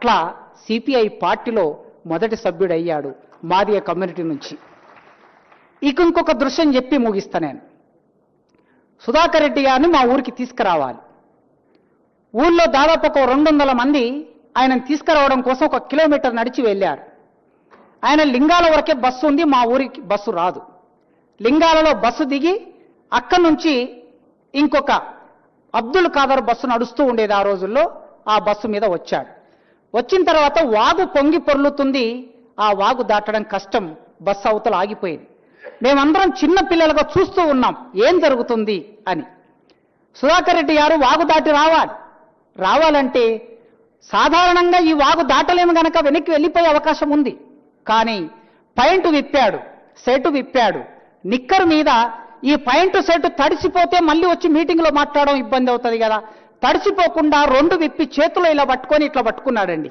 అట్లా సిపిఐ పార్టీలో మొదటి సభ్యుడయ్యాడు మాదిగ కమ్యూనిటీ నుంచి. ఇక ఇంకొక దృశ్యం చెప్పి ముగిస్తా నేను. సుధాకర్ రెడ్డి గారిని మా ఊరికి తీసుకురావాలి. ఊళ్ళో దాదాపు ఒక రెండు వందల మంది ఆయనను తీసుకురావడం కోసం ఒక కిలోమీటర్ నడిచి వెళ్ళారు. ఆయన లింగాల వరకే బస్సు ఉంది మా ఊరికి బస్సు రాదు. లింగాలలో బస్సు దిగి అక్కడి నుంచి ఇంకొక అబ్దుల్ ఖాదర్ బస్సు నడుస్తూ ఉండేది ఆ రోజుల్లో ఆ బస్సు మీద వచ్చాడు. వచ్చిన తర్వాత వాగు పొంగి పొర్లుతుంది. ఆ వాగు దాటడం కష్టం. బస్సు అవతల ఆగిపోయింది. మేమందరం చిన్న పిల్లలుగా చూస్తూ ఉన్నాం. ఏం జరుగుతుంది అని. సుధాకర్ రెడ్డి గారు వాగు దాటి రావాలి. రావాలంటే సాధారణంగా ఈ వాగు దాటలేము గనక వెనక్కి వెళ్ళిపోయే అవకాశం ఉంది. కానీ పైంటు విప్పాడు సెటు విప్పాడు. నిక్కర్ మీద ఈ పైంటు సెట్ తడిసిపోతే మళ్ళీ వచ్చి మీటింగ్లో మాట్లాడడం ఇబ్బంది అవుతుంది కదా. తడిసిపోకుండా రెండు విప్పి చేతిలో ఇలా పట్టుకొని ఇట్లా పట్టుకున్నాడండి.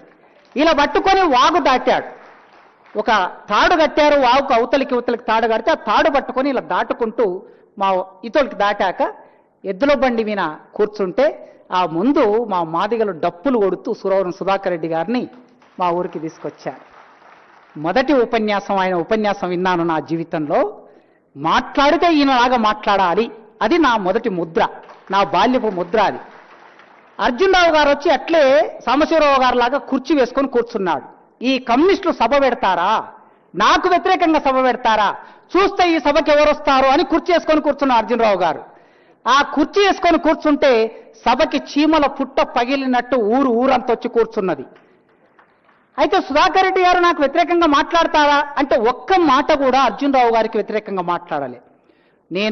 ఇలా పట్టుకొని వాగు దాటాడు. ఒక తాడు కట్టారు వాగుకు అవతలికి అవతలికి తాడు కడితే ఆ తాడు పట్టుకొని ఇలా దాటుకుంటూ మా ఇతోలికి దాటాక ఎద్దుల బండి మీద కూర్చుంటే ఆ ముందు మా మాదిగలు డప్పులు కొడుతూ సురవరం సుధాకర్ రెడ్డి గారిని మా ఊరికి తీసుకొచ్చారు. మొదటి ఉపన్యాసం ఆయన ఉపన్యాసం విన్నాను నా జీవితంలో. మాట్లాడితే ఈయనలాగా మాట్లాడాలి. అది నా మొదటి ముద్ర నా బాల్యపు ముద్ర అది. అర్జునరావు గారు వచ్చి అట్లే సాంబశివరావు గారు లాగా కుర్చీ వేసుకొని కూర్చున్నాడు. ఈ కమ్యూనిస్టులు సభ పెడతారా? నాకు వ్యతిరేకంగా సభ పెడతారా? చూస్తే ఈ సభకి ఎవరు వస్తారు అని కుర్చీ వేసుకొని కూర్చున్నారు అర్జునరావు గారు. ఆ కుర్చీ వేసుకొని కూర్చుంటే సభకి చీమల పుట్ట పగిలినట్టు ఊరు ఊరంతా వచ్చి కూర్చున్నది. అయితే సుధాకర్ రెడ్డి గారు నాకు వ్యతిరేకంగా మాట్లాడతారా? అంటే ఒక్క మాట కూడా అర్జునరావు గారికి వ్యతిరేకంగా మాట్లాడాలి.